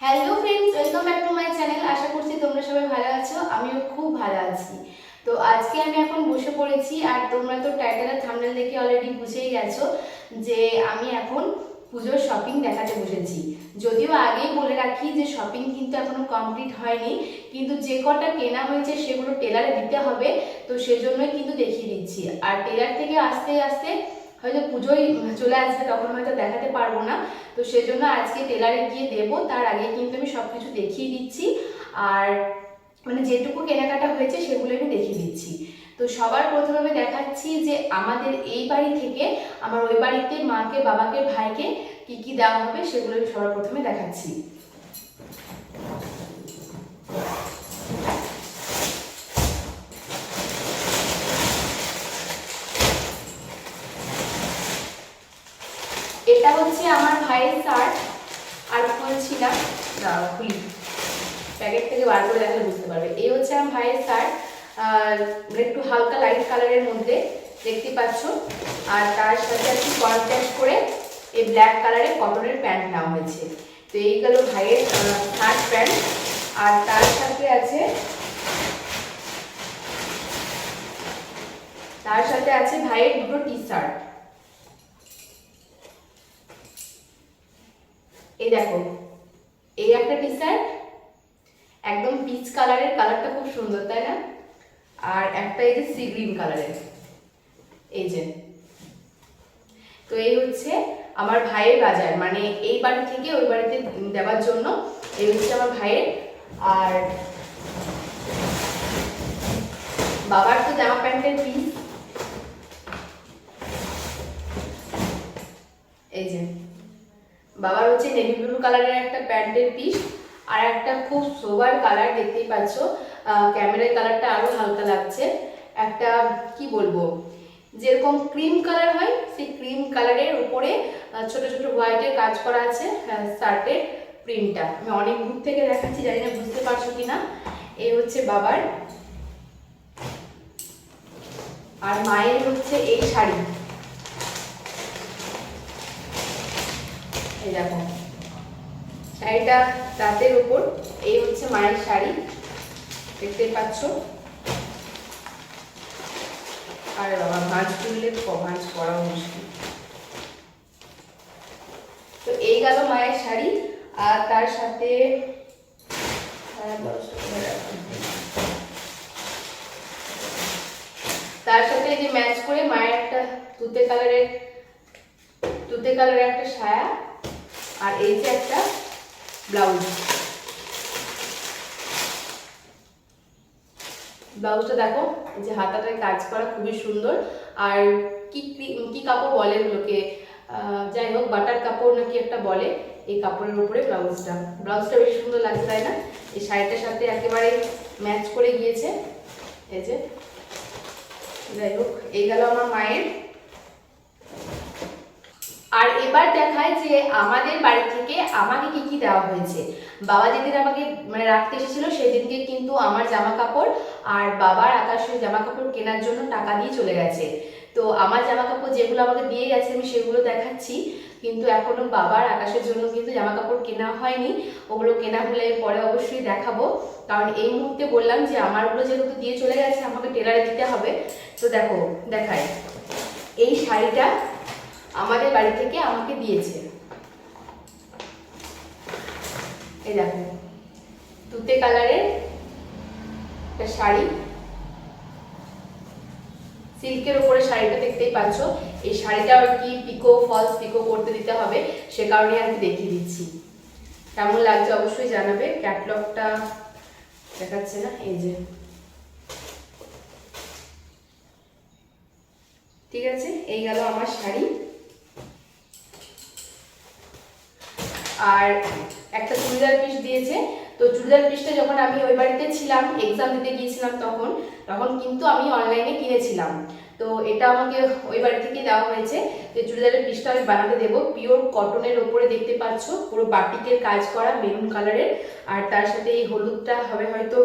Hello friends welcome back to my channel আশা করছি তোমরা সবাই ভালো আছো, আমিও খুব ভালো আছি। তো আজকে আমি এখন বসে পড়েছি আর তোমরা তো টাইটেলের থাম্বনেল দেখে অলরেডি বুঝেই গেছো যে আমি এখন পুজোর শপিং দেখাতে বসেছি। যদিও আগেই বলে রাখি যে শপিং কিন্তু এখনও কমপ্লিট হয়নি, কিন্তু যে কটা কেনা হয়েছে সেগুলো টেলারে দিতে হবে, তো সেজন্যই কিন্তু দেখিয়ে দিচ্ছি। আর টেলার থেকে আস্তে আস্তে হয়তো পুজোই চলে আসবে, তখন হয়তো দেখাতে পারব না। তো সেজন্য আজকে টেলারে গিয়ে দেব, তার আগে কিন্তু আমি সব কিছু দেখিয়ে দিচ্ছি। আর মানে যেটুকু কেনাকাটা হয়েছে সেগুলো আমি দেখিয়ে দিচ্ছি। তো সবার প্রথমে আমি দেখাচ্ছি যে আমাদের এই বাড়ি থেকে, আমার ওই বাড়িতে মাকে, বাবাকে, ভাইকে কি কি দেওয়া হবে সেগুলো আমি সবার প্রথমে দেখাচ্ছি এটা হচ্ছে আমার আর খুলছি না। দাঁড়াও খুলি। প্যাকেট থেকে বার করে দেখলে বুঝতে পারবে। এই হচ্ছে আমার ভাইয়ের শার্ট আর একটু হালকা লাইট কালারের মধ্যে দেখতে পাচ্ছ। আর তার সাথে একটু কন্ট্রাস্ট করে এই ব্ল্যাক কালারের কটনের প্যান্ট নেওয়া হয়েছে। তো এই গেল ভাইয়ের শার্ট প্যান্ট আর তার সাথে আছে তার সাথে আছে ভাইয়ের দুটো টি শার্ট এই দেখো, এই একটা টি শার্ট একদম পিচ কালারের কালারটা খুব সুন্দর, তাই না? আর একটা এই যে সি গ্রিন কালারের এই যে। তো এই হচ্ছে আমার ভাইয়ের বাজার মানে এই বাড়ি থেকে ওই বাড়িতে দেওয়ার জন্য, এই হচ্ছে আমার ভাইয়ের। আর বাবার তো জামা প্যান্টের পিস এই যে। বাবার হচ্ছে নেভি ব্লু কালারের একটা প্যান্টের পিস আর একটা খুব সোবার কালার দেখতেই পাচ্ছ। ক্যামেরার কালারটা আরও হালকা লাগছে। একটা, কি বলব, যেরকম ক্রিম কালার হয়, সেই ক্রিম কালারের উপরে ছোট ছোট হোয়াইটের কাজ করা আছে শার্টের প্রিন্টটা আমি অনেক দূর থেকে দেখাচ্ছি, জানি না বুঝতে পারছ কি না এই হচ্ছে বাবার। আর মায়ের হচ্ছে এই শাড়ি। এই দেখো। শাড়িটা রাতের উপর, এই হচ্ছে মায়ের শাড়ি, দেখতে পাচ্ছ? আরে বাবা, ভাঁজ তুললে ভাঁজ করাও মুশকিল। তো এই গেল মায়ের শাড়ি, আর তার সাথে। তার সাথে যে ম্যাচ করে মায়ের একটা তুতে কালারের তুতে কালারের একটা সায়া আর এই যে একটা ব্লাউজ। ব্লাউজটা দেখো যে হাতাটায় কাজ করা খুবই সুন্দর। আর কি কি- কাপড় বলে আহ, যাই হোক বাটার কাপড় নাকি একটা বলে এই কাপড়ের উপরে ব্লাউজটা। ব্লাউজটা বেশ সুন্দর লাগছে তাই না? এই শাড়িটার সাথে একেবারে ম্যাচ করে গিয়েছে। এই যে যাই হোক এই গেল আমার মায়ের আর এবার দেখায় যে আমাদের বাড়ি থেকে আমাকে কি কি দেওয়া হয়েছে। বাবা যেদিন আমাকে মানে রাখতে এসেছিল, সেদিনকে কিন্তু আমার জামা কাপড় আর বাবার আকাশের জামা কাপড় কেনার জন্য টাকা দিয়ে চলে গেছে। তো আমার জামা কাপড় যেগুলো আমাকে দিয়ে গেছে, আমি সেগুলো দেখাচ্ছি। কিন্তু এখনও বাবার আকাশের জন্য কিন্তু জামা কাপড় কেনা হয়নি। ওগুলো কেনা হলে পরে অবশ্যই দেখাবো। কারণ এই মুহূর্তে বললাম যে আমারগুলো যেহেতু দিয়ে চলে গেছে, আমাকে টেলারে দিতে হবে। তো দেখো দেখায় এই শাড়িটা আমাদের বাড়ি থেকে আমাকে দিয়েছে। এই দেখো তুতে কালারের একটা শাড়ি। সিল্কের উপরে শাড়িটা দেখতেই পাচ্ছ। এই শাড়িটা আর কি পিকো ফলস পিকো করতে দিতে হবে, সে কারণে কি দেখিয়ে দিচ্ছি। কেমন লাগছে অবশ্যই জানাবে। ক্যাটলগটা দেখাচ্ছে না, এই যে। ঠিক আছে, এই গেল আমার শাড়ি। আর একটা চুড়িদার পিস দিয়েছে। তো চুড়িদার পিসটা যখন আমি ওই বাড়িতে ছিলাম এক্সাম দিতে গিয়েছিলাম তখন তখন কিন্তু আমি অনলাইনে কিনেছিলাম। তো এটা আমাকে ওই বাড়ি থেকে দেওয়া হয়েছে যে চুড়িদারের পিসটা আমি বানাতে দেবো। পিওর কটনের ওপরে দেখতে পাচ্ছ, পুরো বাটিকের কাজ করা মেরুন কালারের আর তার সাথে এই হলুদটা হবে হয়তো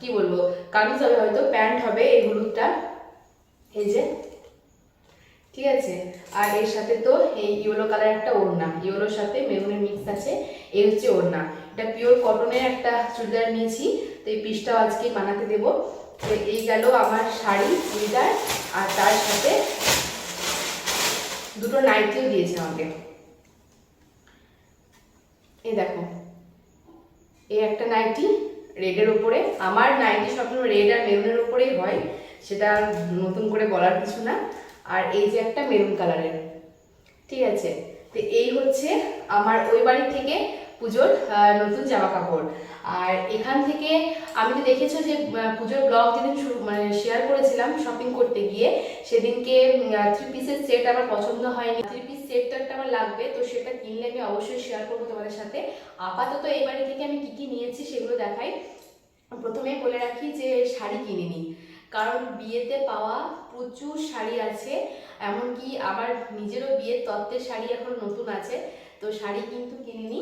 কি বলব, কামিজ হবে হয়তো, প্যান্ট হবে এই হলুদটা। এই যে ঠিক আছে? আর এর সাথে তো এই ইয়েলো কালার একটা ওড়না। ইয়েলোর সাথে মেরুনের মিক্স আছে এই হচ্ছে ওড়না। এটা পিওর কটনের একটা চুড়িদার নিয়েছি, তো এই পিসটাও আজকে বানাতে দেবো। তো এই গেল আমার শাড়ি, চুড়িদার, আর তার সাথে দুটো নাইটিও দিয়েছে আমাকে। এই দেখো এই একটা নাইটি রেডের উপরে। আমার নাইটি সবসময় রেড আর মেরুনের উপরেই হয়, সেটা নতুন করে বলার কিছু না। আর এই যে একটা মেরুন কালারের ঠিক আছে? তো এই হচ্ছে আমার ওই বাড়ি থেকে পুজোর নতুন জামা কাপড় আর এখান থেকে আমি তো দেখেছ যে পুজোর ব্লগ যেদিন মানে শেয়ার করেছিলাম শপিং করতে গিয়ে, সেদিনকে থ্রি পিসের সেট আমার পছন্দ হয়নি। থ্রি পিস সেট তো একটা আমার লাগবে, তো সেটা কিনলে আমি অবশ্যই শেয়ার করব তোমাদের সাথে। আপাতত এই বাড়ি থেকে আমি কি কি নিয়েছি সেগুলো দেখাই। প্রথমেই বলে রাখি যে শাড়ি কিনিনি। কারণ বিয়েতে পাওয়া প্রচুর শাড়ি আছে, এমনকি আমার নিজেরও বিয়ের তত্ত্বের শাড়ি এখন নতুন আছে, তো শাড়ি কিন্তু কিনিনি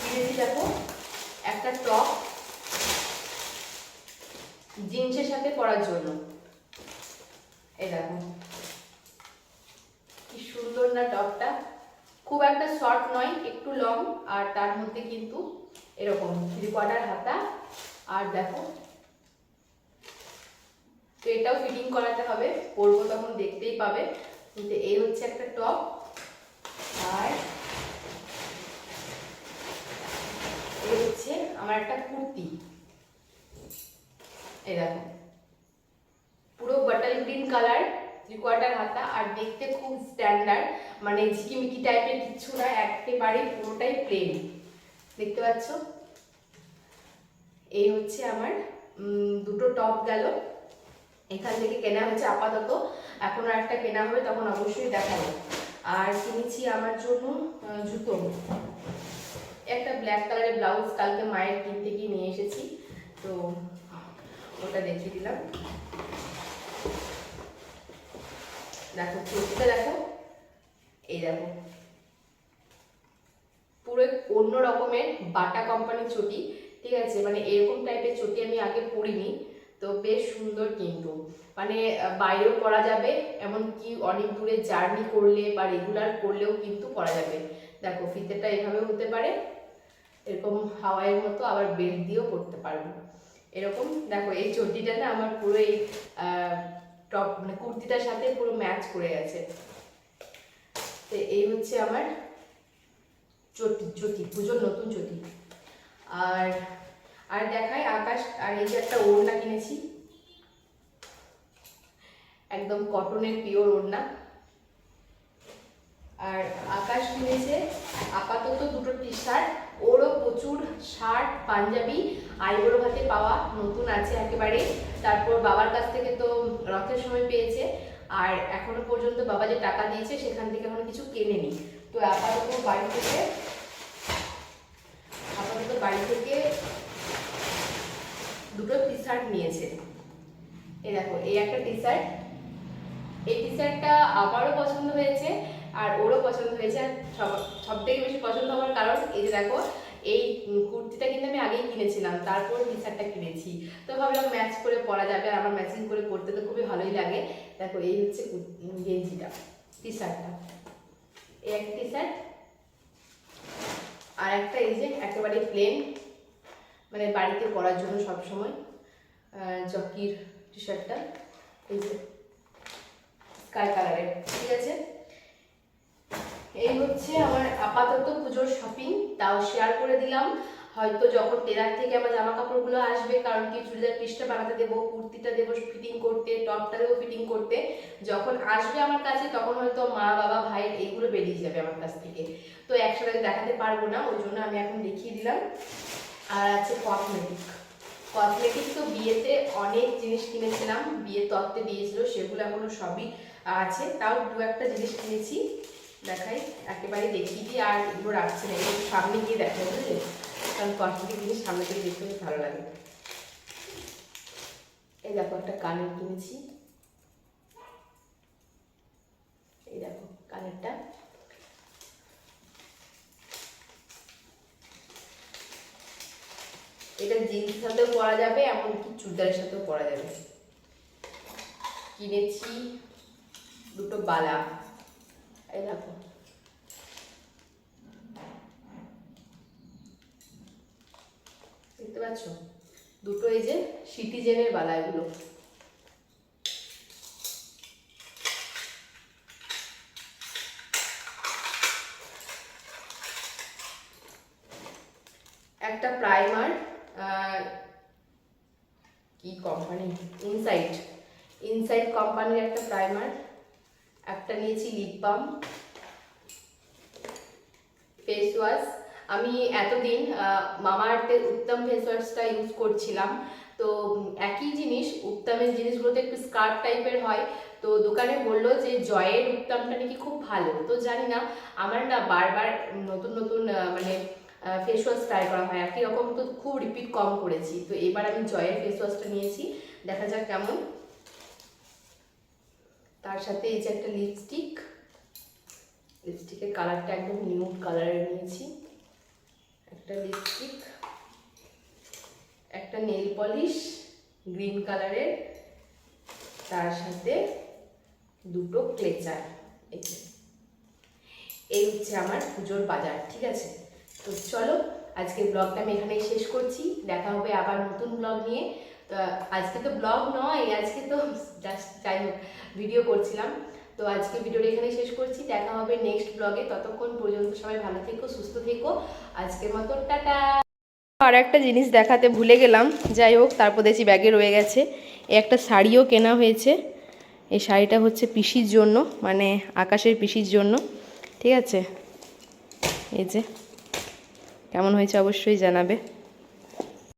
কিনেছি দেখো, একটা টপ জিন্সের সাথে পরার জন্য। এই দেখো, কি সুন্দর না টপটা। খুব একটা শর্ট নয়, একটু লং, আর তার মধ্যে কিন্তু এরকম থ্রি কোয়ার্টার হাতা আর দেখো, তো এটাও ফিটিং করাতে হবে, পরবো তখন দেখতেই পাবে। কিন্তু এই হচ্ছে একটা টপ আর এই হচ্ছে আমার একটা কুর্তি। এই দেখো, পুরো bottle green colour three quarter হাতা, আর দেখতে খুব স্ট্যান্ডার্ড মানে ঝিকিমিকি টাইপের কিছু না একেবারে পুরোটাই প্লেন দেখতে পাচ্ছ? এই হচ্ছে আমার দুটো টপ গেল। এখান থেকে কেনা হচ্ছে আপাতত। এখন আর একটা কেনা হবে, তখন অবশ্যই দেখাবো। আর কিনেছি আমার জন্য জুতো। একটা ব্ল্যাক কালারের ব্লাউজ কালকে মায়ের কিনতে গিয়ে নিয়ে এসেছি। তো, ওটা দেখিয়ে দিলাম। দেখো চটিটা দেখো। এই দেখো। পুরো অন্য রকমের বাটা কোম্পানির চটি। ঠিক আছে মানে এরকম টাইপের চটি আমি আগে পরিনি, তো বেশ সুন্দর কিন্তু। মানে বাইরেও পরা যাবে, এমনকি অনেক দূরে জার্নি করলে বা রেগুলার করলেও কিন্তু পরা যাবে। দেখো ফিতেটা এভাবে হতে পারে, এরকম হাওয়াইয়ের মতো আবার বেল্ট দিয়েও পরতে পারব। এরকম, দেখো, এই চটিটা না আমার পুরো এই টপ মানে কুর্তিটার সাথে পুরো ম্যাচ করে গেছে। তো এই হচ্ছে আমার চটি চটি, পুজোর নতুন চটি। আর আর দেখাই আকাশ, আর এই যে একটা ওড়না কিনেছি। একদম কটনের পিওর ওড়না। আর আকাশ কিনেছে আপাতত দুটো টি শার্ট ওরও প্রচুর শার্ট পাঞ্জাবি আইবুড়ো ভাতে পাওয়া, নতুন আছে একেবারে। তারপর বাবার কাছ থেকে তো রথের সময় পেয়েছে, আর এখনও পর্যন্ত বাবা যে টাকা দিয়েছে, সেখান থেকে এখনও কিছু কেনেনি। তো আপাতত বাড়ি থেকে বাড়ি থেকে দুটো টি শার্ট নিয়েছে। এই দেখো, এই একটা টি শার্ট এই টি শার্টটা আমারও পছন্দ হয়েছে আর ওরও পছন্দ হয়েছে। আর সব থেকে বেশি পছন্দ হওয়ার কারণ এই যে দেখো, এই কুর্তিটা কিন্তু আমি আগেই কিনেছিলাম, তারপর টি শার্টটা কিনেছি। তো ভাবলাম ম্যাচ করে পরা যাবে আর আমার ম্যাচিং করে পরতে তো খুবই ভালোই লাগে। দেখো, এই হচ্ছে গেঞ্জিটা টি শার্টটা এই একটা টি শার্ট আর একটা যে একেবারে প্লেন মানে বাড়িতে পরার জন্য সবসময় জকির টি শার্টটা এই যে স্কাই কালারের ঠিক আছে? এই হচ্ছে আমার আপাতত পুজোর শপিং তাও শেয়ার করে দিলাম। হয়তো যখন টেলার থেকে আমার জামা কাপড়গুলো আসবে, কারণ কি চুড়িদার পিসটা বানাতে দেবো, কুর্তিটা দেবো ফিটিং করতে টপটা দেবো ফিটিং করতে। যখন আসবে আমার কাছে, তখন হয়তো মা, বাবা ভাইয়ের এইগুলো বেরিয়ে যাবে আমার কাছ থেকে। একসাথে দেখাতে পারব না, ওই জন্য আমি এখন দেখিয়ে দিলাম। আর আছে কসমেটিক কসমেটিক তো বিয়েতে অনেক জিনিস কিনেছিলাম বিয়ে তত্ত্বে দিয়েছিল, সেগুলো এখনও সবই আছে। তাও দু একটা জিনিস কিনেছি, দেখাই, একেবারে দেখিয়ে দিই, আর এগুলো রাখছি না, এগুলো সামনে গিয়ে দেখো বুঝলে? কারণ কসমেটিক জিনিস সামনে থেকে দেখতে ভালো লাগে। এই দেখো, একটা কানের কিনেছি এই দেখো কানেরটা জিন্সের সাথেও পরা যাবে এমন এমনকি চুড়িদারের সাথেও পরা যাবে। কিনেছি দুটো বালা। এই দেখো। দেখতে পাচ্ছ? দুটো এই যে সিটিজেনের বালা এগুলো। একটা প্রাইমার কি কোম্পানি ইনসাইট ইনসাইট কোম্পানির একটা প্রাইমার একটা নিয়েছি লিপ বাম ফেস ওয়াশ আমি এতদিন মামা আর্থের উত্তম ফেস ওয়াশটা ইউজ করছিলাম। তো একই জিনিস, উত্তমের জিনিসগুলোতে একটু স্কার্ট টাইপের হয়। তো দোকানে বলল যে, জয়ের উত্তমটা নাকি খুব ভালো। তো জানি না, আমার না বারবার নতুন নতুন মানে ফেস ওয়াশ ট্রাই করা হয়। একই রকম তো খুব রিপিট কম করেছি। তো এবার আমি জয়ের ফেস ওয়াশটা নিয়েছি। দেখা যাক কেমন। তার সাথে এই যে একটা লিপস্টিক লিপস্টিকের কালারটা একদম নিউড কালারের নিয়েছি। একটা লিপস্টিক একটা নেল পলিশ গ্রিন কালারের তার সাথে দুটো ক্লেচার এই এই হচ্ছে আমার পুজোর বাজার, ঠিক আছে? তো চলো আজকে ব্লগটা আমি এখানেই শেষ করছি। দেখা হবে আবার নতুন ব্লগ নিয়ে। তো আজকে তো ব্লগ নয়, আজকে তো জাস্ট যাই হোক ভিডিও করছিলাম। তো আজকে ভিডিওটা এখানেই শেষ করছি। দেখা হবে নেক্সট ব্লগে ততক্ষণ পর্যন্ত সবাই ভালো থেকো, সুস্থ থেকো। আজকের মতো টাটা। আর একটা জিনিস দেখাতে ভুলে গেলাম। যাই হোক, তারপর দেখছি ব্যাগে রয়ে গেছে। এই একটা শাড়িও কেনা হয়েছে। এই শাড়িটা হচ্ছে পিসির জন্য মানে আকাশের পিসির জন্য। ঠিক আছে? এই যে। কেমন হয়েছে অবশ্যই জানাবে।